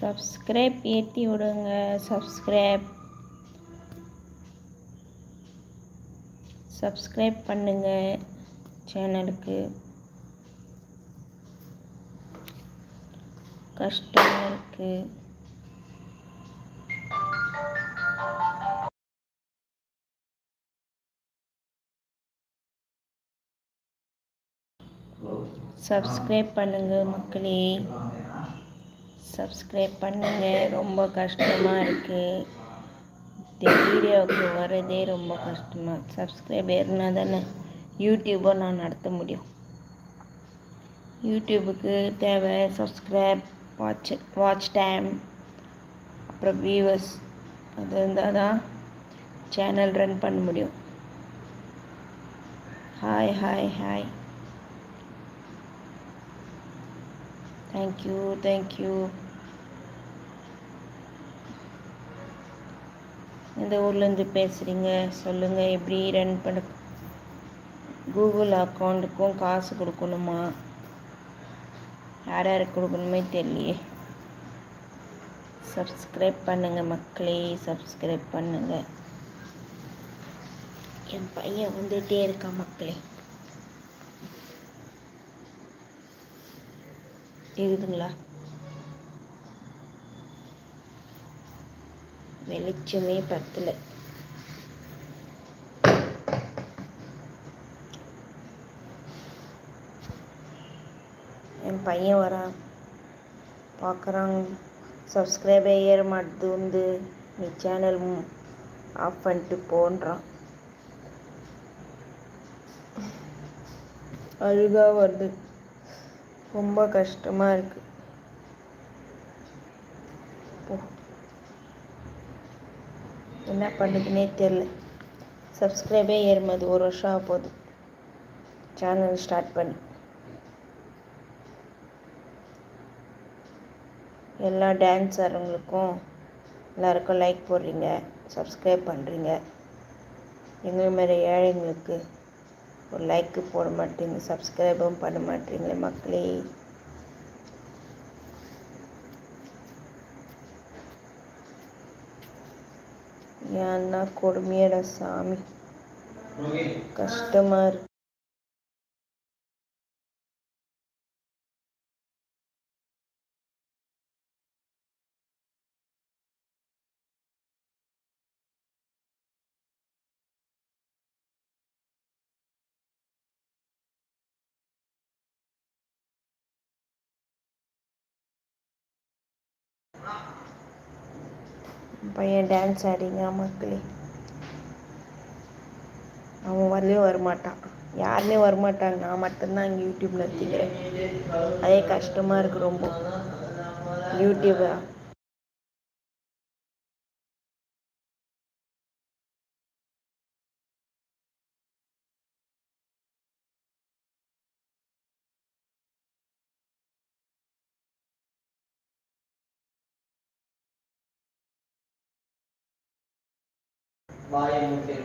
Subscribe ஏற்றி விடுங்க. Subscribe subscribe பண்ணுங்க சேனலுக்கு. கஷ்டமாக இருக்குது சப்ஸ்கிரைப் பண்ணுங்க மக்களே. சப்ஸ்கிரைப் பண்ணுங்கள் ரொம்ப கஷ்டமாக இருக்குது இந்த வீடியோவுக்கு வரதே ரொம்ப கஷ்டமாக சப்ஸ்கிரைப் ஏறினா தானே யூடியூப்பை நான் நடத்த முடியும். யூடியூபுக்கு தேவை சப்ஸ்கிரைப் வாட்ச் வாட்ச் டைம் அப்புறம் வியூவர்ஸ் அது இருந்தால் தான் சேனல் ரன் பண்ண முடியும். Hi hi hi thank you thank you எந்த ஊர்லேருந்து பேசுகிறீங்க சொல்லுங்கள் எப்படி ரன் பண்ண கூகுள் அக்கௌண்ட்டுக்கும் காசு கொடுக்கணுமா? யார் யாருக்கு கொடுக்கணுமே தெரியலையே. சப்ஸ்கிரைப் பண்ணுங்கள் மக்களே சப்ஸ்கிரைப் பண்ணுங்கள் என் பையன் வந்துகிட்டே இருக்கான் மக்களே. இருக்குதுங்களா? வெளிச்சமே பத்தல. என் பையன் வரான். பார்க்குறான் சப்ஸ்கிரைப் ஏற மாட்டுது வந்து நீ சேனல் ஆஃப் பண்ணிட்டு போன்றான். அழுகா வருது. ரொம்ப கஷ்டமாக இருக்குது என்ன பண்ணுதுன்னே தெரில. சப்ஸ்கிரைபே ஏறுமது. ஒரு வருஷம் ஆக போகுது சேனல் ஸ்டார்ட் பண்ணி. எல்லா டான்ஸ் ஆடுறவங்களுக்கும் எல்லாருக்கும் லைக் போடுறீங்க சப்ஸ்கிரைப் பண்ணுறீங்க எங்கள் மாதிரி ஏழைங்களுக்கு ஒரு லைக்கு போட மாட்டீங்க சப்ஸ்கிரைபும் பண்ண மாட்டீங்களே மக்களே. ஏன்னா கொடுமையடா சாமி. கஷ்டமாக இருக்கு. பையன் டான்ஸ் ஆடிங்க மக்களே அவன் வரலையும் வரமாட்டான் யாருமே வரமாட்டாங்க. நான் மட்டும்தான் அங்கே யூடியூப் நடத்திக்கிறேன் அதே கஷ்டமாக இருக்குது ரொம்ப. யூடியூபை வாயை மூட்டு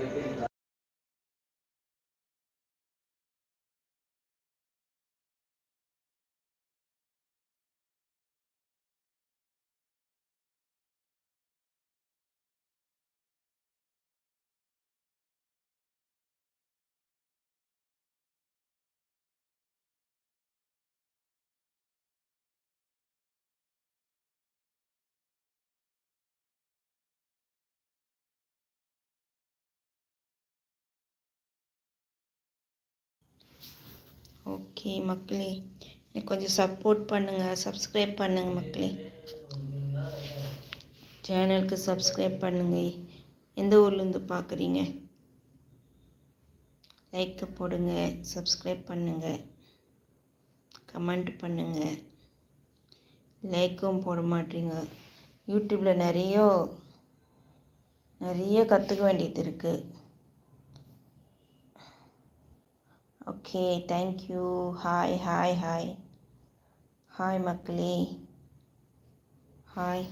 ஓகே மக்களே. எனக்கு கொஞ்சம் சப்போர்ட் பண்ணுங்கள் சப்ஸ்கிரைப் பண்ணுங்கள் மக்களே. சேனலுக்கு சப்ஸ்கிரைப் பண்ணுங்கள் எந்த ஊர்லேருந்து பார்க்குறீங்க லைக்கை போடுங்க சப்ஸ்கிரைப் பண்ணுங்கள் கமெண்ட் பண்ணுங்கள் லைக்கும் போட மாட்டீங்க. யூடியூப்பில் நிறைய நிறைய கற்றுக்க வேண்டியது இருக்குது okay thank you hi hi hi hi மக்களே ஹாய்